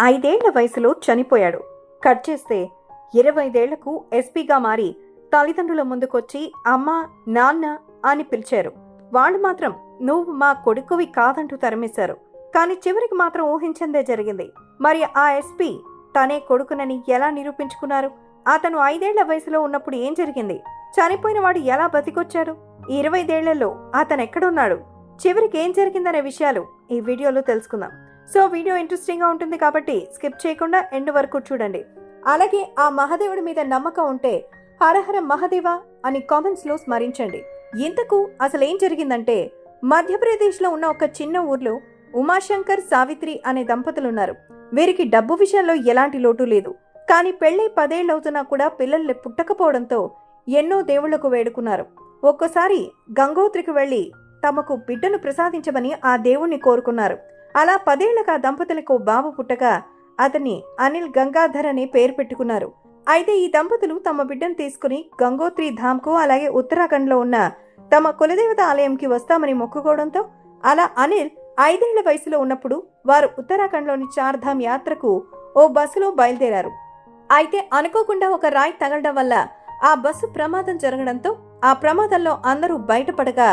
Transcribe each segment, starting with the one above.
ఐదేళ్ళ వయసులో చనిపోయాడు. కట్ చేస్తే ఇరవైదేళ్ళకు ఎస్పీగా మారి తల్లిదండ్రుల ముందుకొచ్చి అమ్మ నాన్న అని పిలిచారు. వాళ్ళు మాత్రం నువ్వు మా కొడుకువి కాదంటూ తరిమేశారు. కానీ చివరికి మాత్రం ఊహించిందే జరిగింది. మరి ఆ ఎస్పీ తనే కొడుకునని ఎలా నిరూపించుకున్నారు? అతను ఐదేళ్ళ వయసులో ఉన్నప్పుడు ఏం జరిగింది? చనిపోయిన వాడు ఎలా బతికొచ్చాడు? ఇరవైదేళ్ళలో అతను ఎక్కడున్నాడు చివరికి ఏం జరిగిందనే విషయాలు ఈ వీడియోలో తెలుసుకుందాం. సో వీడియో ఇంట్రెస్టింగ్గా ఉంటుంది కాబట్టి స్కిప్ చేయకుండా ఎండ్ వరకు చూడండి. అలాగే ఆ మహాదేవుడి మీద నమ్మకం ఉంటే హరహర మహాదేవ అని కామెంట్స్లో స్మరించండి. ఇంతకు అసలు ఏం జరిగిందంటే మధ్యప్రదేశ్లో ఉన్న ఒక చిన్న ఊర్లో ఉమాశంకర్ సావిత్రి అనే దంపతులున్నారు వీరికి డబ్బు విషయంలో ఎలాంటి లోటు లేదు. కానీ పెళ్ళి పదేళ్ళవుతున్నా కూడా పిల్లలు పుట్టకపోవడంతో ఎన్నో దేవుళ్ళకు వేడుకున్నారు. ఒక్కోసారి గంగోత్రికి వెళ్ళి తమకు బిడ్డను ప్రసాదించమని ఆ దేవుణ్ణి కోరుకున్నారు. అలా పదేళ్ళకు ఆ దంపతులకు బాబు పుట్టగా అతన్ని అనిల్ గంగాధర్ అని పేరు పెట్టుకున్నారు. అయితే ఈ దంపతులు తమ బిడ్డను తీసుకుని గంగోత్రి ధామ్కు అలాగే ఉత్తరాఖండ్లో ఉన్న తమ కులదేవత ఆలయంకి వస్తామని మొక్కుకోవడంతో అలా అనిల్ ఐదేళ్ళ వయసులో ఉన్నప్పుడు వారు ఉత్తరాఖండ్లోని చార్ధామ్ యాత్రకు ఓ బస్సులో బయలుదేరారు. అయితే అనుకోకుండా ఒక రాయి తగలడం వల్ల ఆ బస్సు ప్రమాదం జరగడంతో ఆ ప్రమాదంలో అందరూ బయటపడగా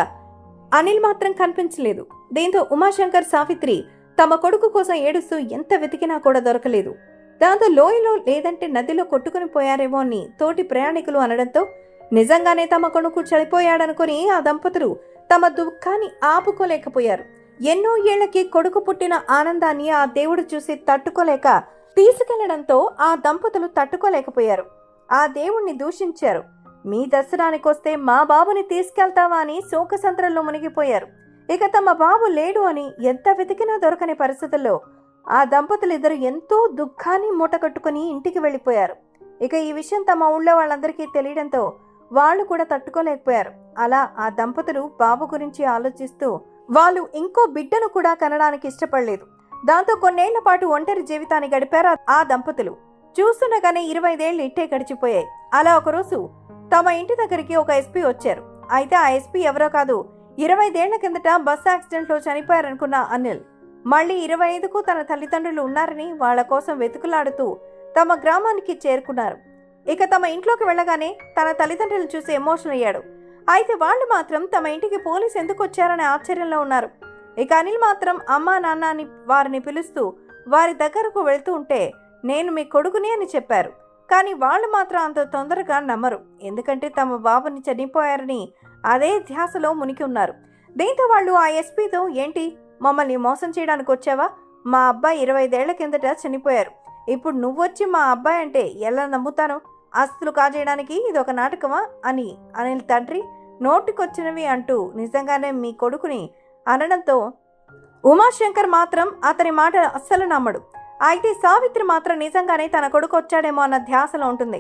అనిల్ మాత్రం కనిపించలేదు. దీంతో ఉమాశంకర్ సావిత్రి తమ కొడుకు కోసం ఏడుస్తూ ఎంత వెతికినా కూడా దొరకలేదు. దాంతో లోయలో లేదంటే నదిలో కొట్టుకుని పోయారేమో అని తోటి ప్రయాణికులు అనడంతో నిజంగానే తమ కొడుకు చనిపోయాడనుకుని ఆ దంపతులు తమ దుఃఖాన్ని ఆపుకోలేకపోయారు. ఎన్నో ఏళ్ళకి కొడుకు పుట్టిన ఆనందాన్ని ఆ దేవుడు చూసి తట్టుకోలేక తీసుకెళ్ళడంతో ఆ దంపతులు తట్టుకోలేకపోయారు. ఆ దేవుణ్ణి దూషించారు. మీ దర్శనానికొస్తే మా బాబుని తీసుకెళ్తావా అని శోకసంత్రంలో మునిగిపోయారు. ఇక తమ బాబు లేడు అని ఎంత వెతికినా దొరకని పరిస్థితుల్లో ఆ దంపతులిద్దరు ఎంతో దుఃఖాన్ని మూటకట్టుకుని ఇంటికి వెళ్ళిపోయారు. ఇక ఈ విషయం తమ ఊళ్ళో వాళ్ళందరికీ తెలియడంతో వాళ్ళు కూడా తట్టుకోలేకపోయారు. అలా ఆ దంపతులు బాబు గురించి ఆలోచిస్తూ వాళ్ళు ఇంకో బిడ్డను కూడా కనడానికి ఇష్టపడలేదు. దాంతో కొన్నేళ్ళ పాటు ఒంటరి జీవితాన్ని గడిపారు ఆ దంపతులు. చూస్తుండగానే ఇరవైదేళ్ళు ఇట్టే గడిచిపోయాయి. అలా ఒకరోజు తమ ఇంటి దగ్గరికి ఒక ఎస్పీ వచ్చారు. అయితే ఆ ఎస్పీ ఎవరో కాదు ఇరవైదేళ్ళ కిందట బస్ యాక్సిడెంట్లో చనిపోయారనుకున్న అనిల్. మళ్ళీ ఇరవై ఐదుకు తన తల్లిదండ్రులు ఉన్నారని వాళ్ళ కోసం వెతుకులాడుతూ తమ గ్రామానికి చేరుకున్నారు. ఇక తమ ఇంట్లోకి వెళ్ళగానే తన తల్లిదండ్రులను చూసి ఎమోషనల్ అయ్యాడు. అయితే వాళ్ళు మాత్రం తమ ఇంటికి పోలీసు ఎందుకు వచ్చారనే ఆశ్చర్యంలో ఉన్నారు. ఇక అనిల్ మాత్రం అమ్మా నాన్న అని వారిని పిలుస్తూ వారి దగ్గరకు వెళ్తూ ఉంటే నేను మీ కొడుకుని అని చెప్పారు. కానీ వాళ్ళు మాత్రం అంత తొందరగా నమ్మరు. ఎందుకంటే తమ బాబుని చనిపోయారని అదే ధ్యాసలో మునిగి ఉన్నారు. దీంతో వాళ్ళు ఆ ఎస్పీతో ఏంటి? మమ్మల్ని మోసం చేయడానికి వచ్చావా? మా అబ్బాయి ఇరవై ఐదేళ్ళ కిందట చనిపోయారు. ఇప్పుడు నువ్వొచ్చి మా అబ్బాయి అంటే ఎలా నమ్ముతాను? ఆస్తులు కాజేయడానికి ఇది ఒక నాటకమా? అని అనిల్ తండ్రి నోటికొచ్చినవి అంటూ నిజంగానే మీ కొడుకుని అనడంతో ఉమాశంకర్ మాత్రం అతని మాట అస్సలు నమ్మడు. అయితే సావిత్రి మాత్రం నిజంగానే తన కొడుకు వచ్చాడేమో అన్న ధ్యాసలో ఉంటుంది.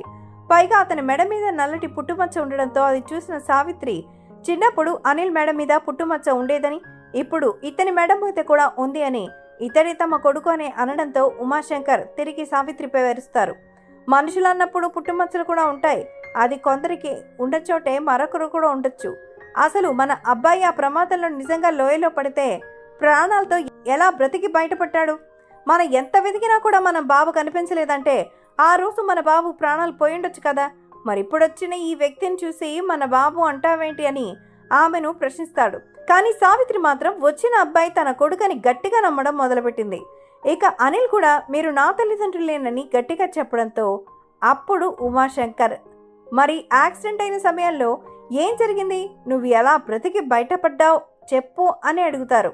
పైగా అతని మెడ మీద నల్లటి పుట్టుమచ్చ ఉండడంతో అది చూసిన సావిత్రి చిన్నప్పుడు అనిల్ మెడ మీద పుట్టుమచ్చ ఉండేదని ఇప్పుడు ఇతని మెడ మీద కూడా ఉంది అని ఇతడి తమ కొడుకు అని అనడంతో ఉమాశంకర్ తిరిగి సావిత్రిపై వెరుస్తారు మనుషులు అన్నప్పుడు పుట్టుమచ్చలు కూడా ఉంటాయి. అది కొందరికి ఉండచోటే మరొకరు కూడా ఉండొచ్చు. అసలు మన అబ్బాయి ఆ ప్రమాదంలో నిజంగా లోయలో పడితే ప్రాణాలతో ఎలా బ్రతికి బయటపడ్డాడు? మనం ఎంత వెతికినా కూడా మన బాబు కనిపించలేదంటే ఆ రోజు మన బాబు ప్రాణాలు పోయిండొచ్చు కదా. మరి ఇప్పుడొచ్చిన ఈ వ్యక్తిని చూసి మన బాబు అంటావేంటి అని ఆమెను ప్రశ్నిస్తాడు. కానీ సావిత్రి మాత్రం వచ్చిన అబ్బాయి తన కొడుకని గట్టిగా నమ్మడం మొదలుపెట్టింది. ఇక అనిల్ కూడా మీరు నా తల్లిదండ్రులేనని గట్టిగా చెప్పడంతో అప్పుడు ఉమాశంకర్ మరి యాక్సిడెంట్ అయిన సమయంలో ఏం జరిగింది? నువ్వు ఎలా బ్రతికి బయటపడ్డావు? చెప్పు అని అడుగుతారు.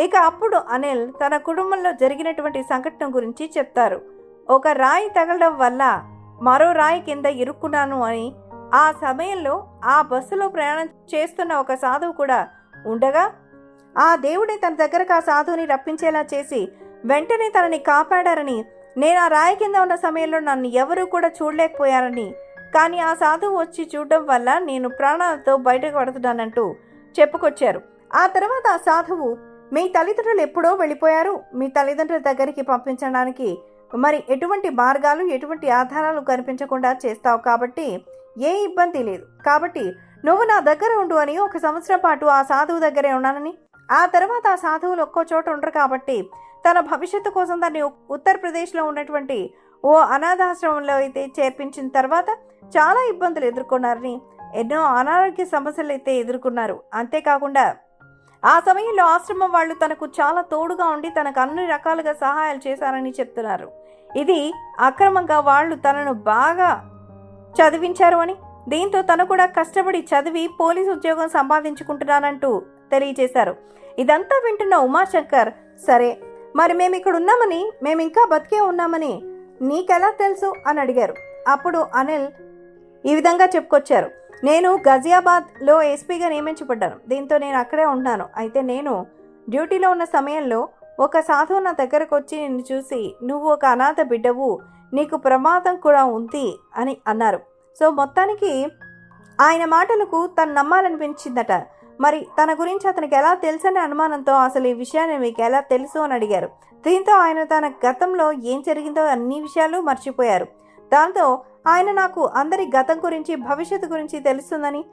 ఇక అప్పుడు అనిల్ తన కుటుంబంలో జరిగినటువంటి సంఘటన గురించి చెప్తారు. ఒక రాయి తగలడం వల్ల మరో రాయి కింద ఇరుక్కున్నాను అని ఆ సమయంలో ఆ బస్సులో ప్రయాణం చేస్తున్న ఒక సాధువు కూడా ఉండగా ఆ దేవుడే తన దగ్గరకు ఆ సాధువుని రప్పించేలా చేసి వెంటనే తనని కాపాడారని నేను ఆ రాయి కింద ఉన్న సమయంలో నన్ను ఎవరూ కూడా చూడలేకపోయారని కానీ ఆ సాధువు వచ్చి చూడడం వల్ల నేను ప్రాణాలతో బయటకు పడుతున్నానంటూ చెప్పుకొచ్చారు. ఆ తర్వాత ఆ సాధువు మీ తల్లిదండ్రులు ఎప్పుడో వెళ్ళిపోయారు. మీ తల్లిదండ్రుల దగ్గరికి పంపించడానికి మరి ఎటువంటి మార్గాలు ఎటువంటి ఆధారాలు కనిపించకుండా చేస్తావు కాబట్టి ఏ ఇబ్బంది లేదు. కాబట్టి నువ్వు నా దగ్గర ఉండు అని ఒక సంవత్సరం పాటు ఆ సాధువు దగ్గరే ఉన్నానని. ఆ తర్వాత ఆ సాధువులు ఒక్కో చోట ఉండరు కాబట్టి తన భవిష్యత్తు కోసం దాన్ని ఉత్తరప్రదేశ్లో ఉన్నటువంటి ఓ అనాథాశ్రమంలో అయితే చేర్పించిన తర్వాత చాలా ఇబ్బందులు ఎదుర్కొన్నారని ఎన్నో అనారోగ్య సమస్యలు అయితే ఎదుర్కొన్నారు. అంతేకాకుండా ఆ సమయంలో ఆశ్రమం వాళ్ళు తనకు చాలా తోడుగా ఉండి తనకు అన్ని రకాలుగా సహాయాలు చేశారని చెప్తున్నారు. ఇది అక్రమంగా వాళ్ళు తనను బాగా చదివించారు అని దీంతో తను కూడా కష్టపడి చదివి పోలీస్ ఉద్యోగం సంపాదించుకుంటున్నానంటూ తెలియజేశారు. ఇదంతా వింటున్న ఉమాశంకర్ సరే మరి మేము ఇక్కడ ఉన్నామని మేము ఇంకా బతికే ఉన్నామని నీకెలా తెలుసు? అని అడిగారు. అప్పుడు అనిల్ ఈ విధంగా చెప్పుకొచ్చారు. నేను గజియాబాద్లో ఎస్పీగా నియమించబడ్డాను. దీంతో నేను అక్కడే ఉన్నాను అయితే నేను డ్యూటీలో ఉన్న సమయంలో ఒక సాధువు నా దగ్గరకు వచ్చి నిన్ను చూసి నువ్వు ఒక అనాథ బిడ్డవు నీకు ప్రమాదం కూడా ఉంది అని అన్నారు. సో మొత్తానికి ఆయన మాటలకు తను నమ్మాలనిపించిందట. మరి తన గురించి అతనికి ఎలా తెలుసనే అనుమానంతో అసలు ఈ విషయాన్ని మీకు ఎలా తెలుసు అని అడిగారు. దీంతో ఆయన తన గతంలో ఏం జరిగిందో అన్ని విషయాలు మర్చిపోయారు. దాంతో ఆయన నాకు అందరి గతం గురించి భవిష్యత్తు గురించి తెలుస్తుందని.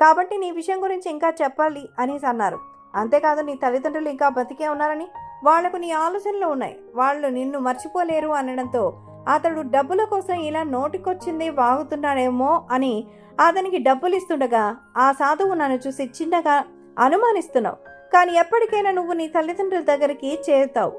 కాబట్టి నీ విషయం గురించి ఇంకా చెప్పాలి అనేసి అన్నారు. అంతేకాదు నీ తల్లిదండ్రులు ఇంకా బతికే ఉన్నారని వాళ్ళకు నీ ఆలోచనలు ఉన్నాయి. వాళ్ళు నిన్ను మర్చిపోలేరు అనడంతో అతడు డబ్బుల కోసం ఇలా నోటికొచ్చింది వాగుతున్నాడేమో అని అతనికి డబ్బులు ఇస్తుండగా ఆ సాధువు నన్ను చూసి చిన్నగా అనుమానిస్తున్నావు. కానీ ఎప్పటికైనా నువ్వు నీ తల్లిదండ్రుల దగ్గరికి చేరుతావు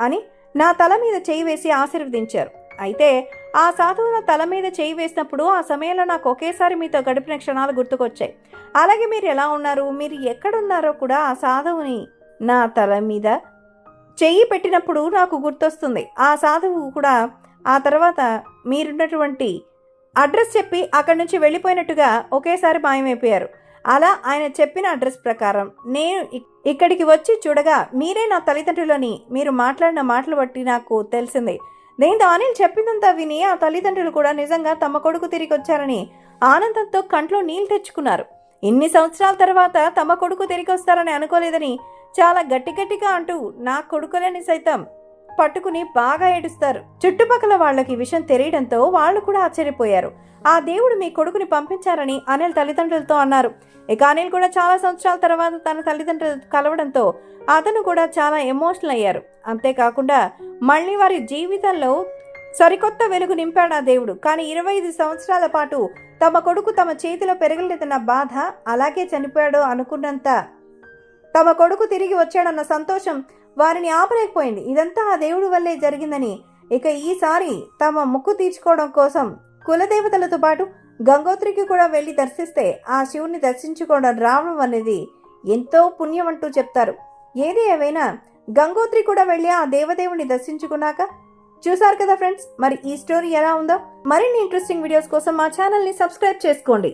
అని నా తల మీద చేయి వేసి ఆశీర్వదించారు. అయితే ఆ సాధువు నా తల మీద చేయి వేసినప్పుడు ఆ సమయంలో నాకు ఒకేసారి మీతో గడిపిన క్షణాలు గుర్తుకొచ్చాయి. అలాగే మీరు ఎలా ఉన్నారు? మీరు ఎక్కడున్నారో కూడా ఆ సాధువుని నా తల మీద చెయ్యి పెట్టినప్పుడు నాకు గుర్తొస్తుంది. ఆ సాధువు కూడా ఆ తర్వాత మీరున్నటువంటి అడ్రస్ చెప్పి అక్కడి నుంచి వెళ్ళిపోయినట్టుగా ఒకేసారి మాయమైపోయారు. అలా ఆయన చెప్పిన అడ్రస్ ప్రకారం నేను ఇక్కడికి వచ్చి చూడగా మీరే నా తల్లిదండ్రులని మీరు మాట్లాడిన మాటలు బట్టి నాకు తెలిసింది. నేను అనిల్ చెప్పిందంతా విని ఆ తల్లిదండ్రులు కూడా నిజంగా తమ కొడుకు తిరిగి వచ్చారని ఆనందంతో కంట్లో నీళ్ళు తెచ్చుకున్నారు. ఇన్ని సంవత్సరాల తర్వాత తమ కొడుకు తిరిగి వస్తారని అనుకోలేదని చాలా గట్టి గట్టిగా అంటూ నా కొడుకులని సైతం పట్టుకుని బాగా ఏడుస్తారు. చుట్టుపక్కల వాళ్ళకి విషయం తెలియడంతో వాళ్ళు కూడా ఆశ్చర్యపోయారు. ఆ దేవుడు మీ కొడుకుని పంపించారని అనిల్ తల్లిదండ్రులతో అన్నారు. ఇక అనిల్ కూడా చాలా సంవత్సరాల తర్వాత తన తల్లిదండ్రులు కలవడంతో అతను కూడా చాలా ఎమోషనల్ అయ్యారు. అంతేకాకుండా మళ్ళీ వారి జీవితంలో సరికొత్త వెలుగు నింపాడు ఆ దేవుడు. కానీ ఇరవై ఐదు సంవత్సరాల పాటు తమ కొడుకు తమ చేతిలో పెరగలేదన్న బాధ అలాగే చనిపోయాడు అనుకున్నంత తమ కొడుకు తిరిగి వచ్చాడన్న సంతోషం వారిని ఆపలేకపోయింది. ఇదంతా ఆ దేవుడి వల్లే జరిగిందని. ఇక ఈసారి తమ ముక్కు తీర్చుకోవడం కోసం కులదేవతలతో పాటు గంగోత్రికి కూడా వెళ్ళి దర్శిస్తే ఆ శివుని దర్శించుకోవడం రావడం అనేది ఎంతో పుణ్యం అంటూ చెప్తారు. ఏది ఏవైనా గంగోత్రి కూడా వెళ్ళి ఆ దేవదేవుని దర్శించుకున్నాక చూసారు కదా ఫ్రెండ్స్? మరి ఈ స్టోరీ ఎలా ఉందో? మరిన్ని ఇంట్రెస్టింగ్ వీడియోస్ కోసం మా ఛానల్ని సబ్స్క్రైబ్ చేసుకోండి.